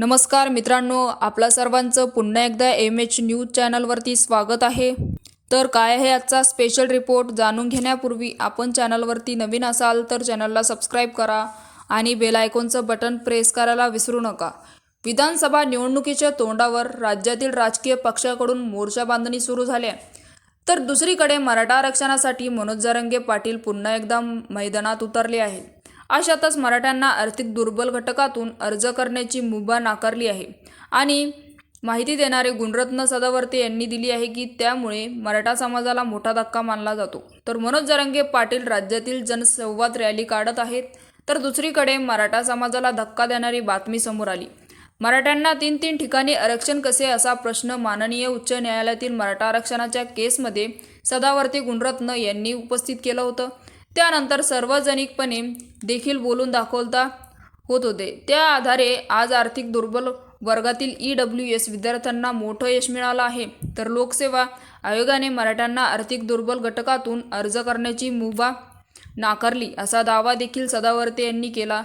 नमस्कार मित्रांनो आपल्या सर्वांचं पुन्हा एकदा एम एच न्यूज चॅनलवरती स्वागत आहे. तर काय आहे आजचा स्पेशल रिपोर्ट जाणून घेण्यापूर्वी आपण चॅनलवरती नवीन असाल तर चॅनलला सबस्क्राईब करा आणि बेल आयकॉनचं बटन प्रेस करायला विसरू नका. विधानसभा निवडणुकीच्या तोंडावर राज्यातील राजकीय पक्षाकडून मोर्चा बांधणी सुरू झाल्या तर दुसरीकडे मराठा आरक्षणासाठी मनोज जरंगे पाटील पुन्हा एकदा मैदानात उतरले आहेत. अशातच मराठ्यांना आर्थिक दुर्बल घटकातून अर्ज करण्याची मुभा नाकारली आहे. आणि माहिती देणारे गुणरत्न सदावर्ते यांनी दिली आहे की त्यामुळे मराठा समाजाला मोठा धक्का मानला जातो. तर मनोज जरंगे पाटील राज्यातील जनसंवाद रॅली काढत आहेत. तर दुसरीकडे मराठा समाजाला धक्का देणारी बातमी समोर आली. मराठ्यांना तीन तीन ठिकाणी आरक्षण कसे असा प्रश्न माननीय उच्च न्यायालयातील मराठा आरक्षणाच्या केसमध्ये सदावर्ती गुणरत्न यांनी उपस्थित केलं होतं. त्यानंतर सार्वजनिकपणे देखील बोलून दाखवता होत होते. त्या आधारे आज आर्थिक दुर्बल वर्गातील ई डब्ल्यू एस विद्यार्थ्यांना मोठं यश मिळालं आहे. तर लोकसेवा आयोगाने मराठ्यांना आर्थिक दुर्बल घटकातून अर्ज करण्याची मुभा नाकारली असा दावा देखील सदावर्ते यांनी केला.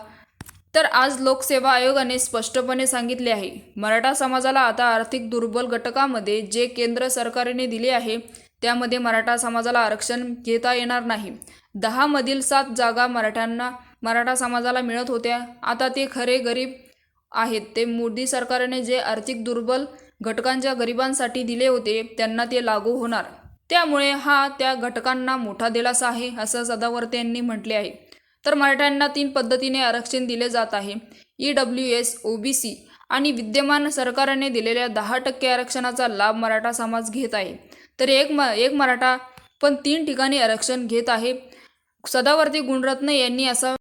तर आज लोकसेवा आयोगाने स्पष्टपणे सांगितले आहे. मराठा समाजाला आता आर्थिक दुर्बल घटकामध्ये जे केंद्र सरकारने दिले आहे त्यामध्ये मराठा समाजाला आरक्षण घेता येणार नाही. दहामधील सात जागा मराठ्यांना मराठा समाजाला मिळत होत्या. आता ते खरे गरीब आहेत. ते मोदी सरकारने जे आर्थिक दुर्बल घटकांच्या गरिबांसाठी दिले होते त्यांना ते लागू होणार. त्यामुळे हा त्या घटकांना मोठा दिलासा आहे असं सदावर्ते यांनी म्हटले आहे. तर मराठ्यांना तीन पद्धतीने आरक्षण दिले जात आहे. E W S O B C आणि विद्यमान सरकारने दिलेल्या दहा टक्के आरक्षणाचा लाभ मराठा समाज घेत आहे. तर एक म एक मराठा पण तीन ठिकाणी आरक्षण घेत आहे. सदावर्ती गुणरत्न यांनी असा